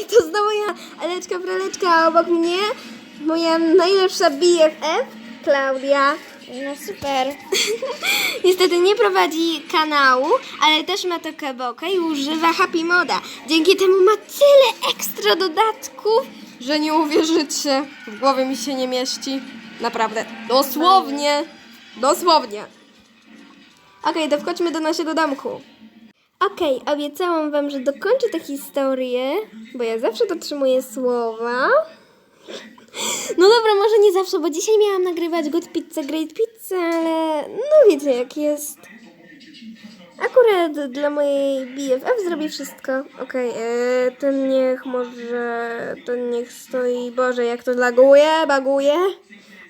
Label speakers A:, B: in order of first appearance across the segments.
A: I to znowu ja, Aleczka Praleczka, a obok mnie moja najlepsza BFF, Klaudia.
B: No super.
A: Niestety nie prowadzi kanału, ale też ma to kabokę i używa Happy Moda. Dzięki temu ma tyle ekstra dodatków, że nie uwierzycie. W głowie mi się nie mieści. Naprawdę. Dosłownie. Dosłownie. Okej, to wchodźmy do naszego domku. Okej, obiecałam wam, że dokończę tę historię, bo ja zawsze dotrzymuję słowa. No dobra, może nie zawsze, bo dzisiaj miałam nagrywać Good Pizza, Great Pizza, ale no wiecie jak jest. Akurat dla mojej BFF zrobię wszystko. Okej, e, ten niech może, ten niech stoi, Boże, jak to laguje, baguje.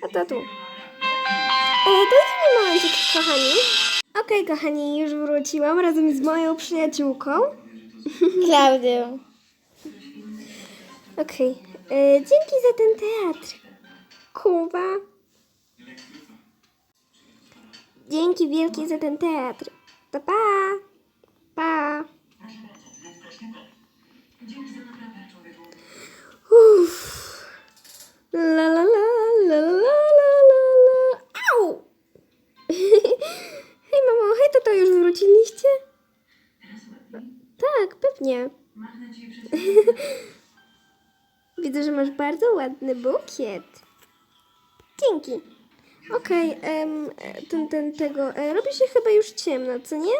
A: A to tu. E, dajcie mi momencik, kochani. Okej, kochani, już wróciłam razem z moją przyjaciółką.
B: Klaudią.
A: Okej, e, dzięki za ten teatr. Kuba. Dzięki wielkie za ten teatr. To pa. Pa. Uff. La la la la la la la la. Au! Hej mamo, hej tato, już wróciliście? Tak, pewnie. Widzę, że masz bardzo ładny bukiet. Dzięki. Okej, ten, ten, tego. E, robi się chyba już ciemno, co nie?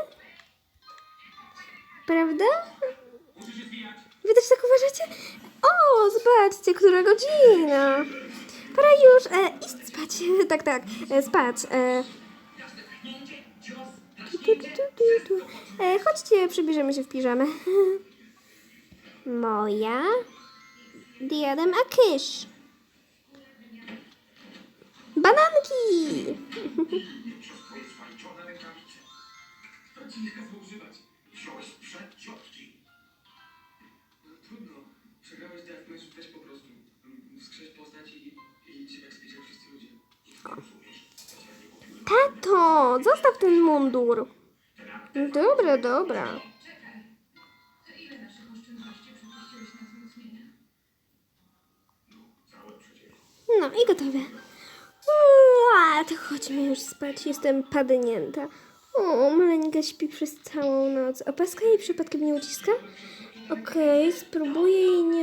A: Prawda? Wy też tak uważacie? O, zobaczcie, która godzina. Pora już e, iść spać. tak, tak, e, spać. E. Tu, tu. E, chodźcie, przybierzemy się w piżamę. Moja. Diadem a kysz. Bananki!
C: Trudno. Przegrałeś deathmatch, weź po prostu. Wskrzeć postać i, i idź jak jak wszyscy ludzie.
A: Tato, zostaw ten mundur. Dobra, dobra. No i gotowe. A, to chodźmy już spać. Jestem padnięta. O, maleńka śpi przez całą noc. Opaska jej przypadkiem nie uciska? Okej, spróbuję jej nie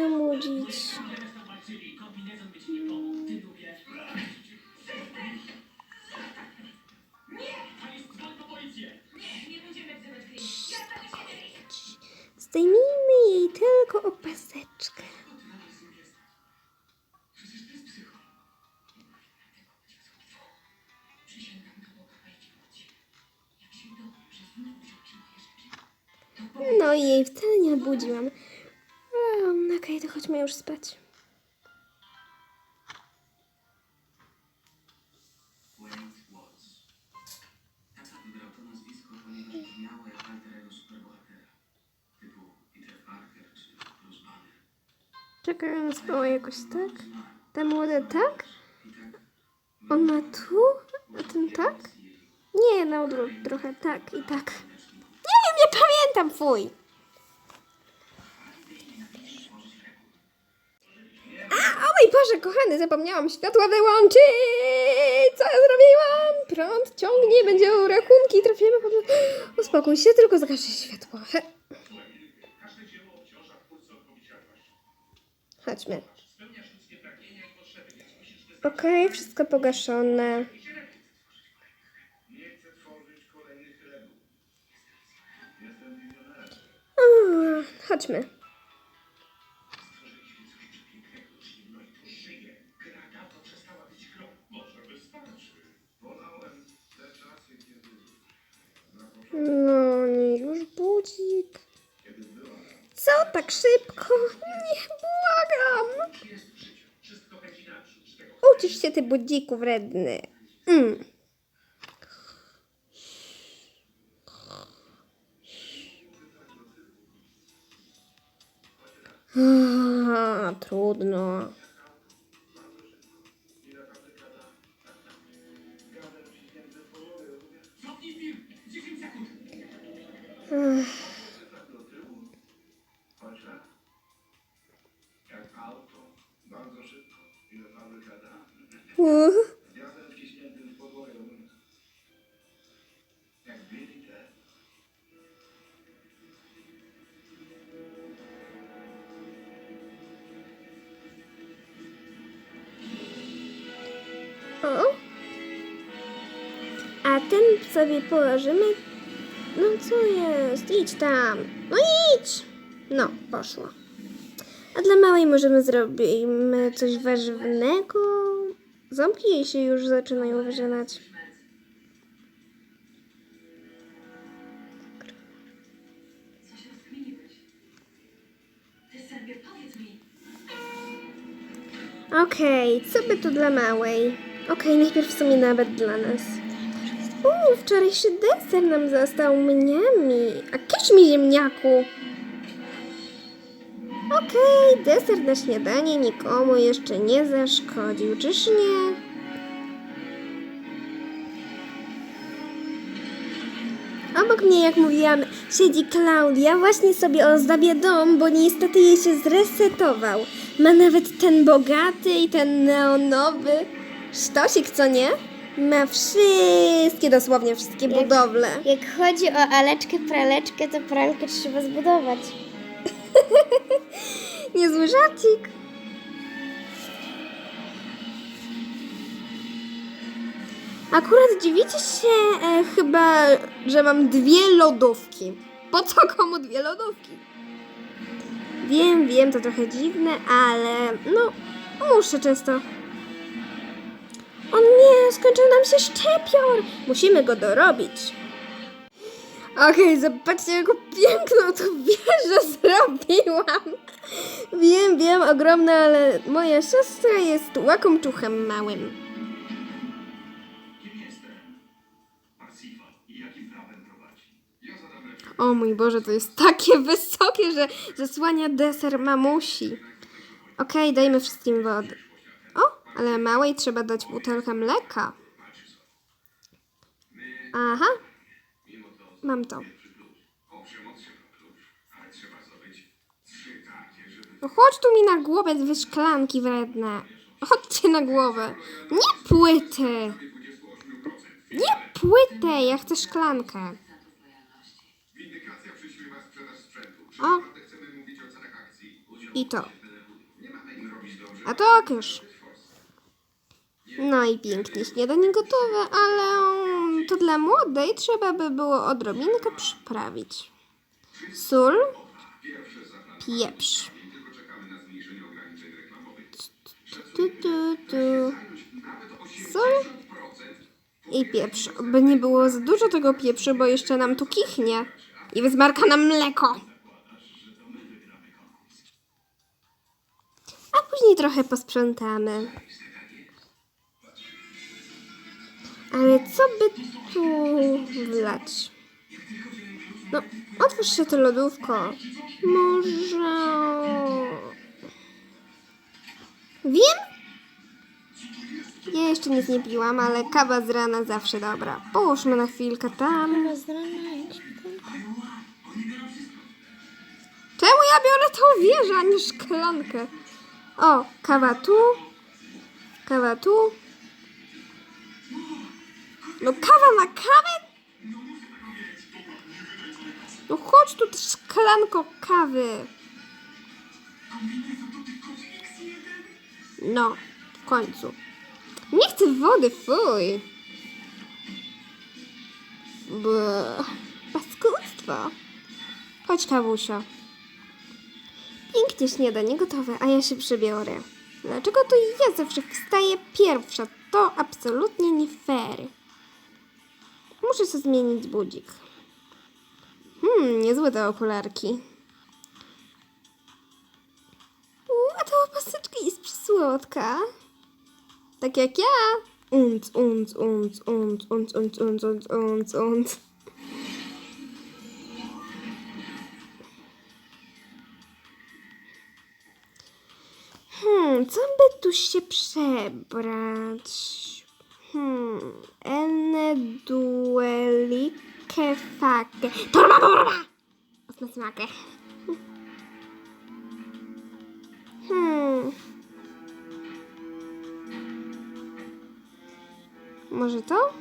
C: Banner.
A: Czekaj, ona spała jakoś tak? Ta młoda tak?
C: I tak
A: On ma tu? A ten tak? Nie, na odwrót trochę tak i tak. Nie wiem, nie pamiętam, fuj. Boże, kochany, zapomniałam światła wyłączyć! Co ja zrobiłam? Prąd ciągnie, będzie rachunki, trafimy po... Uspokój się, tylko zgaszę światło. Chodźmy. Okej, wszystko pogaszone. Chodźmy. No, nie już budzik. Co tak szybko? Nie, błagam. Ucisz się, ty budziku wredny. Mm. Trudno. Sobie położymy. No co jest? Idź tam. No idź. No, poszło. A dla małej możemy zrobimy coś warzywnego. Ząbki jej się już zaczynają wyrzynać. Okej, co by tu dla małej? Okej, najpierw w sumie nawet dla nas. Uuu, wczorajszy deser nam został mniami. A kisz mi ziemniaku. Okej, deser na śniadanie nikomu jeszcze nie zaszkodził, czyż nie? Obok mnie, jak mówiłam, siedzi Klaudia. Właśnie sobie ozdabia dom, bo niestety jej się zresetował. Ma nawet ten bogaty i ten neonowy sztosik, co nie? Ma wszystkie, dosłownie wszystkie
B: Jak-
A: budowle.
B: Jak chodzi o Aleczkę, praleczkę, to pralkę trzeba zbudować.
A: Niezły żarcik. Akurat dziwicie się e, chyba, że mam dwie lodówki. Po co komu dwie lodówki? Wiem, wiem, to trochę dziwne, ale no, muszę często. O nie, skończył nam się szczepior. Musimy go dorobić. Okej, zobaczcie, jaką piękną tu wieżę zrobiłam. Wiem, wiem, ogromna, ale moja siostra jest łakomczuchem małym. O mój Boże, to jest takie wysokie, że zasłania deser mamusi. Okej, dajmy wszystkim wody. Ale małej trzeba dać butelkę mleka. Aha. Mam to. No chodź tu mi na głowę dwie szklanki wredne. Chodźcie na głowę. Nie
D: płyty.
A: Nie płytę, ja chcę szklankę. O. I to. A to już. No i pięknie śniadanie gotowe, ale mm, to dla młodej trzeba by było odrobinkę przyprawić. Sól, pieprz. Tu, tu, tu.
D: Nawet 80%
A: Sól i pieprz. By nie było za dużo tego pieprzu, bo jeszcze nam tu kichnie. I wyzmarka nam mleko. A później trochę posprzątamy. Ale co by tu wlać? No, otwórz się to lodówko. Może... Wiem? Ja jeszcze nic nie piłam, ale kawa z rana zawsze dobra. Połóżmy na chwilkę tam. Czemu ja biorę tą wieżę, a nie szklankę? O, kawa tu. Kawa tu. No kawa na kawę? No chodź tu, szklanko kawy. No, w końcu. Nie chcę wody, fuj. Bleh. Paskudztwo. Chodź, kawusio. Pięknie śniadanie gotowe, a ja się przebiorę. Dlaczego to ja zawsze wstaję pierwsza? To absolutnie nie fair. Muszę sobie zmienić budzik. Hmm, niezłe te okularki. U, a ta opaseczka jest przysłodka. Tak jak ja. Unc, unc, unc, unc, unc, unc, unc, unc, unc, unc. Hmm, co by tu się przebrać? Hmm. En dueli kefake. Torba, torba! Osmasmake. Hmm. Może to?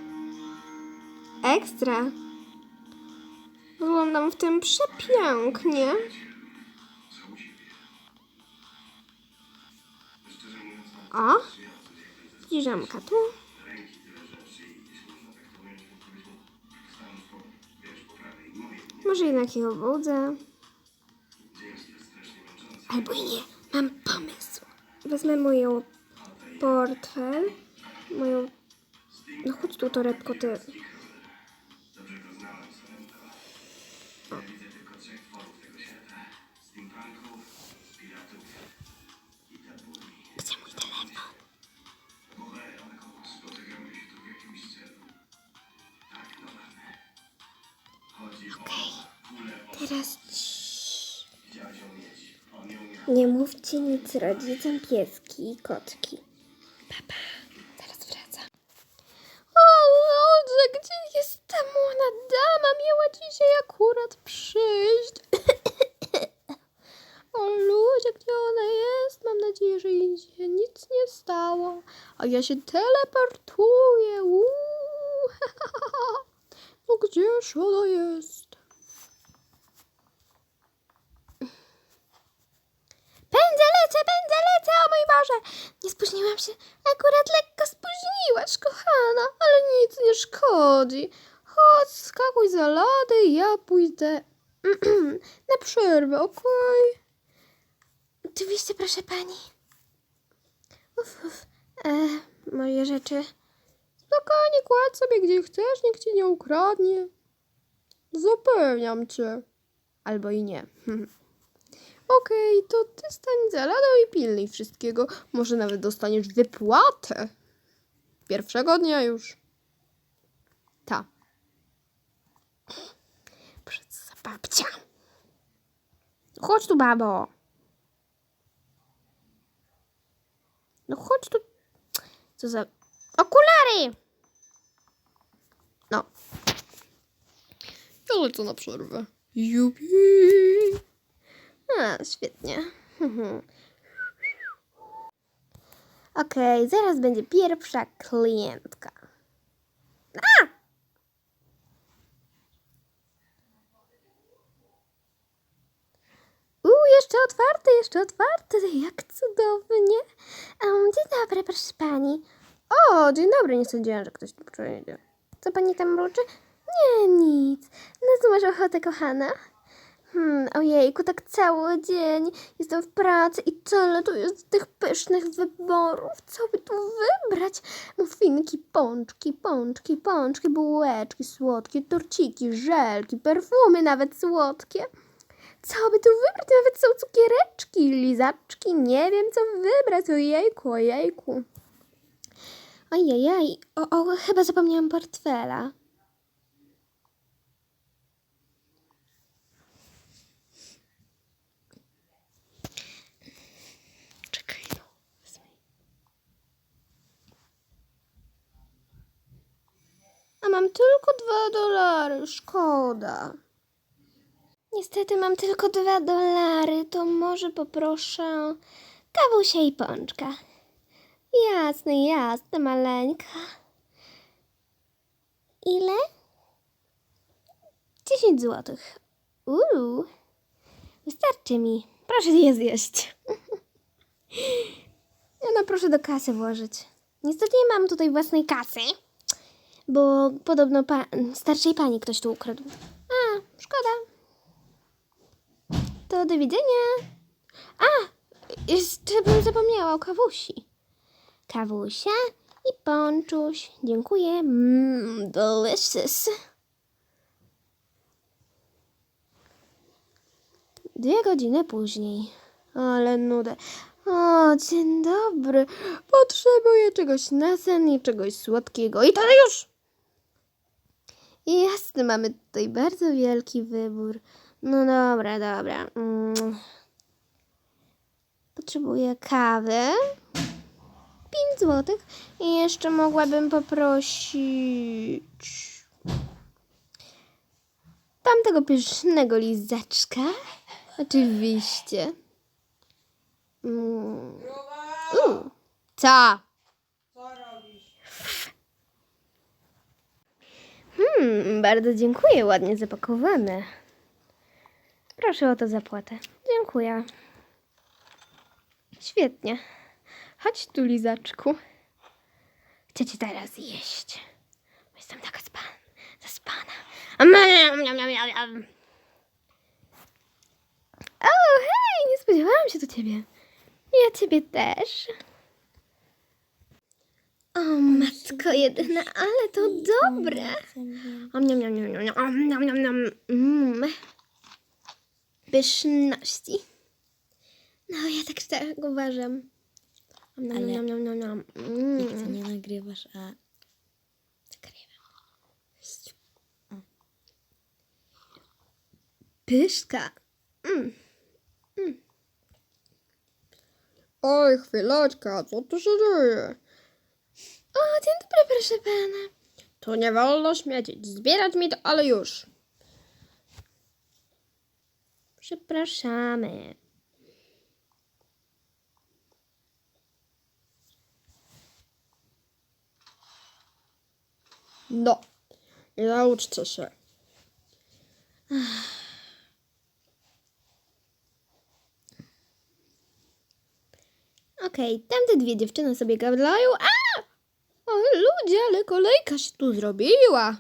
A: Ekstra. Wyglądam w tym przepięknie. O, piżamka tu. Jednak ich obudzę. Albo i nie, mam pomysł. Wezmę moją portfel, moją... No chodź tu, torebko, ty. Gdzie mój
D: spotykamy
A: Teraz
D: miał.
A: nie mówcie nic rodzicom pieski i kotki. Papa, zaraz wracam. O ludzie, gdzie jest ta młoda dama? Miała dzisiaj akurat przyjść. O ludzie, gdzie ona jest? Mam nadzieję, że jej się nic nie stało. A ja się teleportuję. Uuu. No gdzież ona jest? Pędzę, lecę, pędzę, lecę, o mój Boże! Nie spóźniłam się, akurat lekko spóźniłaś, kochana, ale nic nie szkodzi. Chodź, skakuj za lody i ja pójdę na przerwę, okej? Oczywiście, proszę pani. Uf, uf. E, moje rzeczy. Spokojnie, kładź sobie gdzie chcesz, nikt ci nie ukradnie. Zapewniam cię. Albo i nie. Okej, to ty stań za ladą i pilnuj wszystkiego. Może nawet dostaniesz wypłatę. Pierwszego dnia już. Ta. Za babcia. Chodź tu, babo. No chodź tu. Co za... Okulary! No. Ja lecę na przerwę. Jupi. A, świetnie. Okej, zaraz będzie pierwsza klientka. A! Uuu, jeszcze otwarte, jeszcze otwarte. Jak cudownie. Um, dzień dobry, proszę pani. O, dzień dobry, nie sądziłam, że ktoś tu przyjdzie. Co pani tam mruczy? Nie, nic. No co masz ochotę, kochana? Hmm, ojejku, tak cały dzień jestem w pracy i tyle tu jest tych pysznych wyborów. Co by tu wybrać? Muffinki, pączki, pączki, pączki, bułeczki słodkie, torciki, żelki, perfumy nawet słodkie. Co by tu wybrać? Nawet są cukiereczki, lizaczki, nie wiem co wybrać. Ojejku, ojejku. Ojejej, o, o, chyba zapomniałam portfela. No. mam tylko dwa dolary, szkoda. Niestety mam tylko dwa dolary, to może poproszę kawusia i pączka. Jasne, jasne, maleńka. Ile? Dziesięć złotych. Uuu, wystarczy mi. Proszę je zjeść. No proszę do kasy włożyć. Niestety nie mam tutaj własnej kasy, bo podobno pa- starszej pani ktoś tu ukradł. A, szkoda. To do widzenia. A, jeszcze bym zapomniała o kawusi. Kawusia i ponczuś. Dziękuję. Mmm, delicious. Dwie godziny później. Ale nudę. O, dzień dobry. Potrzebuję czegoś na sen i czegoś słodkiego. I to już! Jasne, mamy tutaj bardzo wielki wybór. No dobra, dobra. Mm. Potrzebuję kawy. 5 złotych. I jeszcze mogłabym poprosić tamtego pysznego lizaczka. Oczywiście. Mm. U, co?
E: Co robisz?
A: Hmm, bardzo dziękuję, ładnie zapakowane. Proszę o to zapłatę. Dziękuję. Świetnie. Chodź tu, lizaczku. Chcę cię teraz jeść. Jestem taka span, zaspana. O, hej, nie spodziewałam się do ciebie. Ja ciebie też. O, matko jedyna, ale to dobre. Om, niam, niam, niam, niam, niam, om, niam, niam, niam. Mm. Pyszności. No, ja tak, tak uważam. Niam,
B: Ale
A: niam, niam.
B: Jak ty
A: Mm.
B: nie nagrywasz, a
A: Pyszka.
F: Oj, chwileczka, co tu się dzieje?
A: O, dzień dobry, proszę pana.
F: To nie wolno śmiecić. Zbierać mi to, ale już.
A: Przepraszamy.
F: No, nauczcie się.
A: Okej, tamte dwie dziewczyny sobie gadają. A!
F: O, ludzie, ale kolejka się tu zrobiła.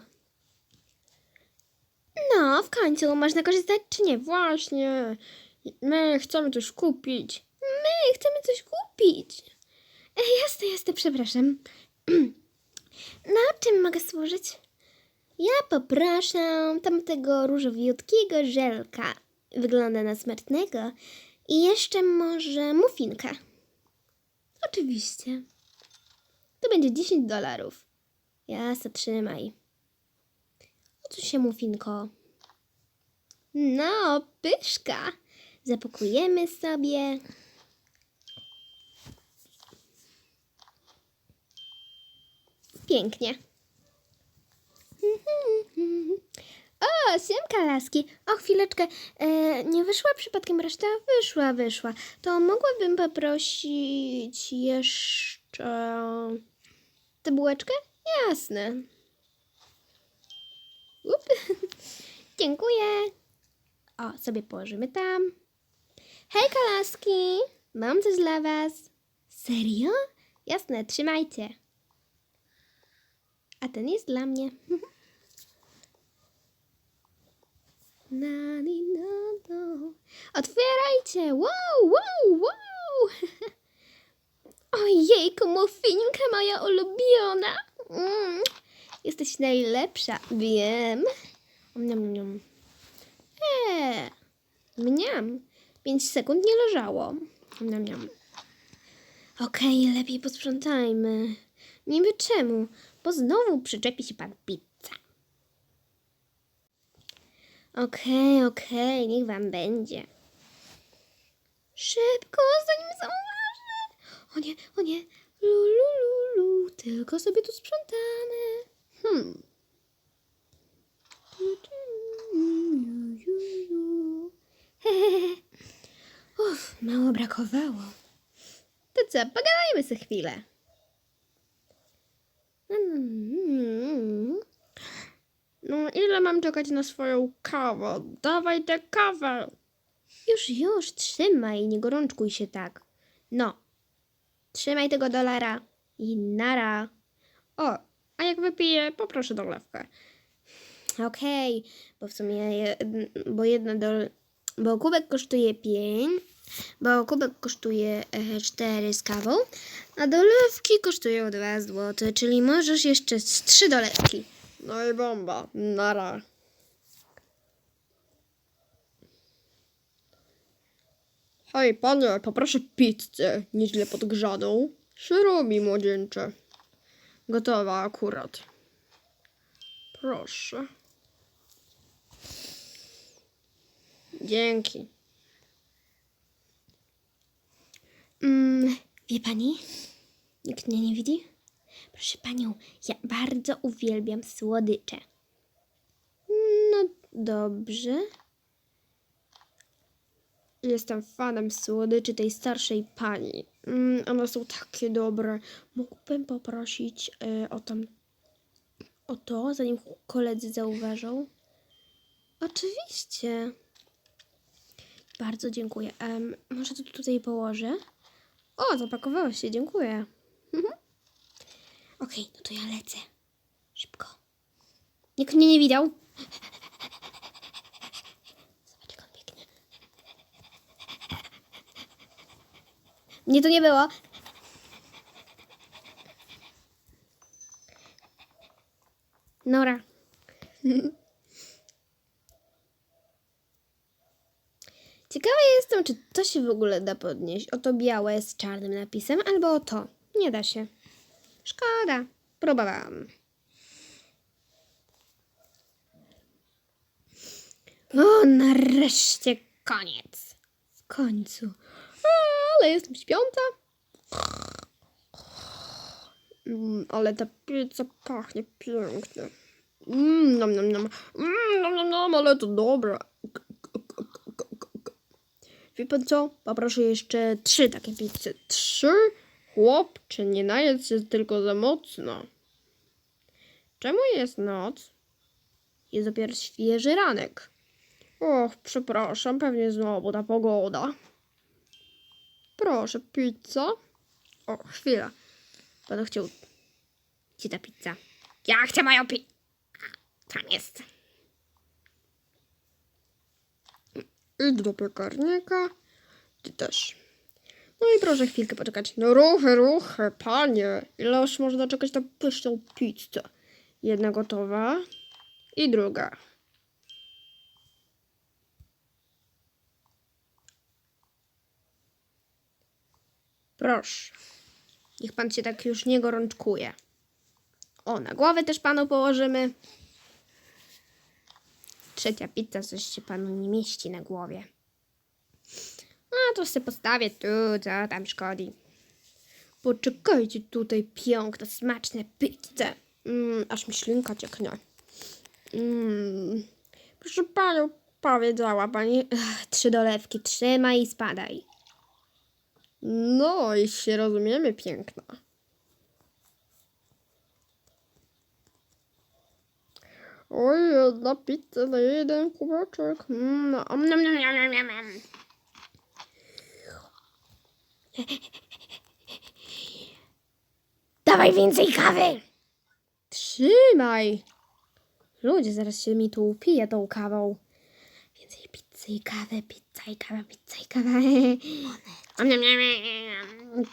A: No, w końcu można korzystać czy nie?
F: Właśnie. My chcemy coś kupić.
A: My chcemy coś kupić. E, jasne, jasne, przepraszam. Na czym mogę służyć? Ja poproszę tamtego różowiutkiego żelka. Wygląda na smacznego. I jeszcze może muffinkę. Oczywiście. To będzie 10 dolarów. Jasne, trzymaj. O co się muffinko? No, pyszka. Zapakujemy sobie. Pięknie. O, siemka laski. O, chwileczkę. E, nie wyszła przypadkiem reszta? Wyszła, wyszła. To mogłabym poprosić jeszcze tę bułeczkę? Jasne. Up. Dziękuję. O, sobie położymy tam. Hejka laski. Mam coś dla was. Serio? Jasne, trzymajcie. A ten jest dla mnie. Na, ni, no, no. Otwierajcie! Wow, wow, wow! Ojejku, muffinka moja ulubiona! Mm. Jesteś najlepsza, wiem. Mniam, mniam. Eee, mniam. Pięć sekund nie leżało. Mniam, mniam. Okej, lepiej posprzątajmy. Niby czemu? Bo znowu przyczepi się pan pizza. Okej, okej, niech wam będzie. Szybko, zanim zauważę. O nie, o nie. Lu, lu, lu, lu. Tylko sobie tu sprzątamy. Hmm. Uff, mało brakowało. To co, pogadajmy sobie chwilę.
F: No, ile mam czekać na swoją kawę? Dawaj tę kawę.
A: Już, już, trzymaj, nie gorączkuj się tak. No, trzymaj tego dolara i nara.
F: O, a jak wypiję, poproszę dolewkę.
A: Okej, bo w sumie, bo jedna do, bo kubek kosztuje 5, bo kubek kosztuje 4 z kawą, a dolewki kosztują 2 zł, czyli możesz jeszcze z 3 dolewki.
F: No i bomba. Nara. Hej, panie, poproszę pizzę, nieźle podgrzaną. Się robi, młodzieńcze. Gotowa akurat. Proszę. Dzięki.
A: Mm, wie pani? Nikt mnie nie widzi? Proszę panią, ja bardzo uwielbiam słodycze. No dobrze.
F: Jestem fanem słodyczy tej starszej pani. Mm, one są takie dobre. Mógłbym poprosić e, o tam. O
A: o to, zanim koledzy zauważą? Oczywiście. Bardzo dziękuję. Em, może to tutaj położę? O, zapakowałaś się, dziękuję. Mhm. Okej, no to ja lecę. Szybko. Nikt mnie nie widział. Zobacz, jak on biegnie. Mnie to nie było. Nora. Ciekawa jestem, czy to się w ogóle da podnieść. Oto białe z czarnym napisem, albo to. Nie da się. Szkoda. Próbowałam. O, nareszcie koniec. W końcu. Ale jestem śpiąca. Mm, ale ta pizza pachnie pięknie. Mmm, nom, nom, nom. Mm, nom, nom, nom, ale to dobre. Wie pan co? Poproszę jeszcze trzy takie pizze. Trzy? Chłopcze, nie najedz się tylko za mocno. Czemu jest noc? Jest dopiero świeży ranek. Och, przepraszam, pewnie znowu ta pogoda. Proszę, pizza. O, chwila. Pan chciał. Gdzie ta pizza? Ja chcę moją pi... Tam jest. Idź do piekarnika. Ty też. No i proszę chwilkę poczekać. No ruchy, ruchy, panie. Ileż można czekać na pyszną pizzę? Jedna gotowa i druga. Proszę. Niech pan się tak już nie gorączkuje. O, na głowę też panu położymy. Trzecia pizza coś się panu nie mieści na głowie. A to sobie postawię tu, co tam szkodzi. Poczekajcie tutaj, piękne, smaczne pizze. Mm, aż mi ślinka cieknie. Mm. Proszę panią, powiedziała pani. Ach, trzy dolewki, trzymaj i spadaj. No i się rozumiemy, piękna. Oj, jedna pizza na jeden kubeczek. Mm, om, nom, nom, nom, nom, nom. Dawaj więcej kawy! Trzymaj! Ludzie, zaraz się mi tu upije tą kawą. Więcej pizzy i kawy, pizza i kawa, pizza i kawa. Om, nom, nom, nom.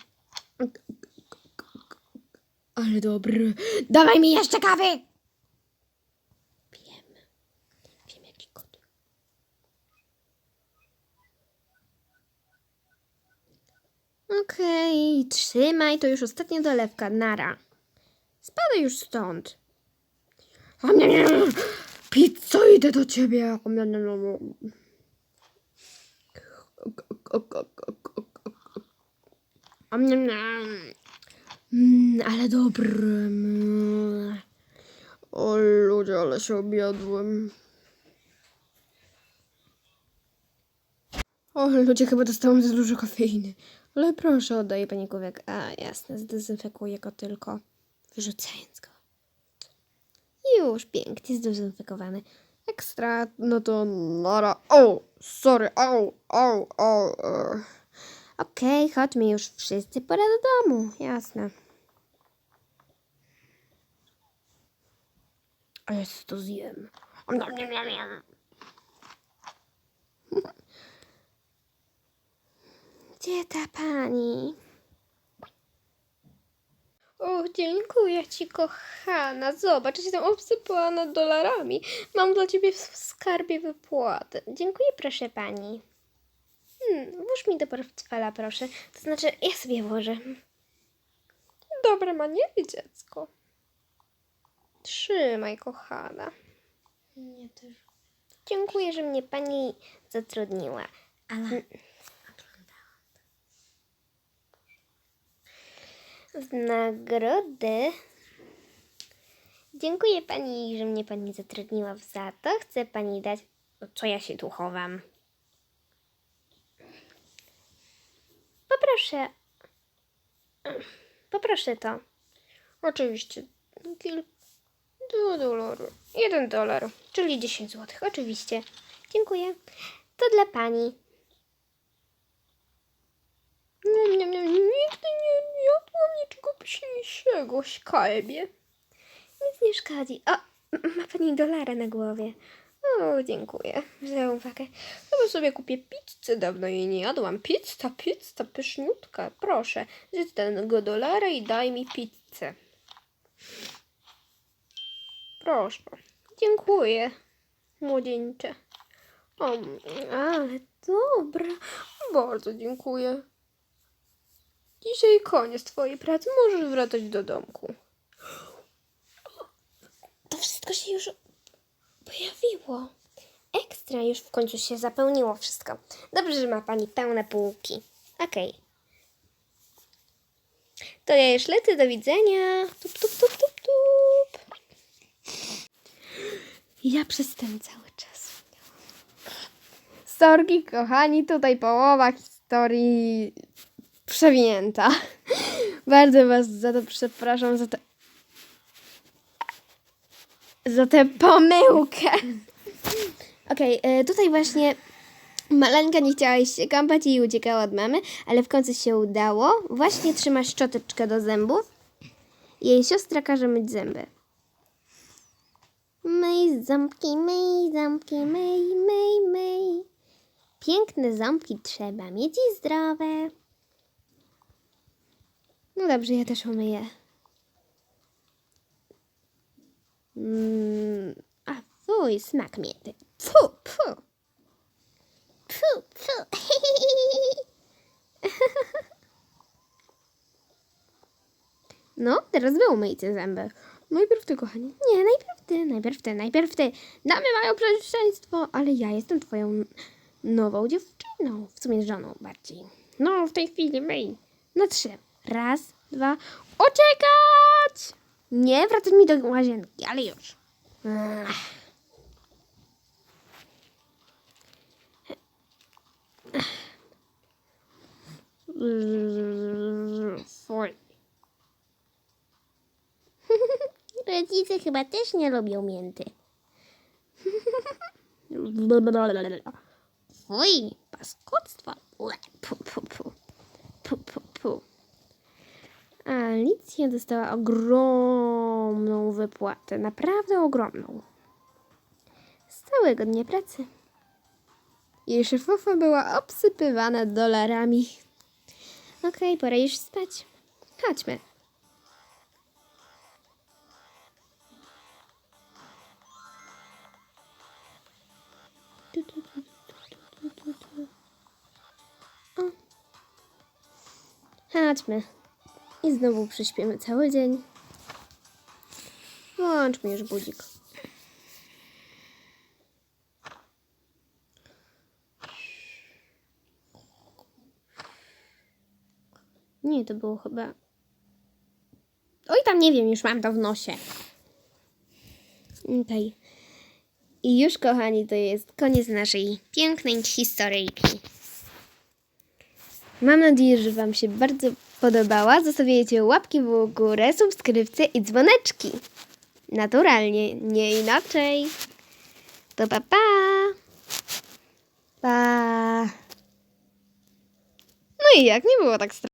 A: Ale dobry. Dawaj mi jeszcze kawy! Wiem. Wiem jaki kot. Okej, trzymaj, to już ostatnia dolewka, nara. Spadaj już stąd. Pizza, idę do ciebie. Om, nom, nom. Mm, ale dobry. O ludzie, ale się obiadłem. O ludzie, chyba dostałam za dużo kofeiny. Ale proszę, oddaję pani. A, jasne, zdezynfekuję go tylko, wyrzucając go. Już, pięknie zdezynfekowany. Ekstra, no to nara. O, sorry, au, au, au. Okej, chodźmy już wszyscy, pora do domu, jasne. A ja to zjem. Om, nom, nom, nom. Gdzie ta pani? O, dziękuję ci, kochana. Zobacz, jestem obsypana dolarami. Mam dla ciebie w skarbie wypłatę. Dziękuję, proszę pani. Hmm, włóż mi do portfela, proszę. To znaczy, ja sobie włożę. Dobre maniery, dziecko. Trzymaj, kochana.
B: Nie też.
A: Dziękuję, że mnie pani zatrudniła.
B: Ale
A: W nagrodę dziękuję pani, że mnie pani zatrudniła za to. Chcę pani dać. O, Co ja się tu chowam? Poproszę. Poproszę to.
B: oczywiście. Kil...
A: Dwa dolary. Jeden dolar, czyli 10 złotych. Oczywiście. Dziękuję. To dla pani.
G: Nie, nie, nie, nigdy nie jadłam niczego pyszniejszego, skarbie.
A: Nic nie szkodzi. O, ma pani dolara na głowie.
G: O, dziękuję za uwagę. Chyba sobie kupię pizzę, dawno jej nie jadłam. Pizza, pizza, pyszniutka. Proszę, zjedz tego dolara i daj mi pizzę. Proszę. Dziękuję, młodzieńcze. O, ale dobra. Bardzo dziękuję. Dzisiaj koniec twojej pracy. Możesz wracać do domku.
A: To wszystko się już pojawiło. Ekstra, już w końcu się zapełniło wszystko. Dobrze, że ma pani pełne półki. Okej. To ja już lecę, do widzenia. Tup, tup, tup, tup, tup.
G: Ja przez ten cały czas. Storki, kochani, tutaj połowa historii przewinięta. Bardzo Was za to przepraszam, za tę za tę pomyłkę.
A: Okej, e, tutaj właśnie Maleńka nie chciała iść się kąpać i uciekała od mamy, ale w końcu się udało. Właśnie trzyma szczoteczkę do zębów. Jej siostra każe myć zęby. Myj ząbki, myj ząbki, myj, myj, myj. Piękne ząbki trzeba mieć i zdrowe. No dobrze, ja też umyję. Mm, a fuj, smak mięty. Fu, fu. Fu, fu. No, teraz wy umyjcie zęby.
G: Najpierw ty, kochani.
A: Nie, najpierw ty, najpierw ty, najpierw ty. Damy mają pierwszeństwo, ale ja jestem twoją nową dziewczyną. W sumie żoną bardziej. No, w tej chwili myj. Na trzy. Raz, dwa. Uciekać! Nie, wracać mi do łazienki, ale już. Ach.
G: Fuj.
A: Rodzice chyba też nie lubią mięty. Fuj, Pu, pu, pu. Pu, pu, pu. Alicja dostała ogromną wypłatę. Naprawdę ogromną. Z całego dnia pracy.
G: Jej szefowa była obsypywana dolarami.
A: Okej, pora już spać. Chodźmy. Chodźmy. I znowu prześpimy cały dzień. Włączmy już budzik. Nie, to było chyba. Oj, tam nie wiem, już mam to w nosie. Okej. I już, kochani, to jest koniec naszej pięknej historyjki.
G: Mam nadzieję, że Wam się bardzo podobała. Zostawiajcie łapki w górę, subskrypcje i dzwoneczki. Naturalnie, nie inaczej. To pa pa. Pa. No i jak? Nie było tak strasznie.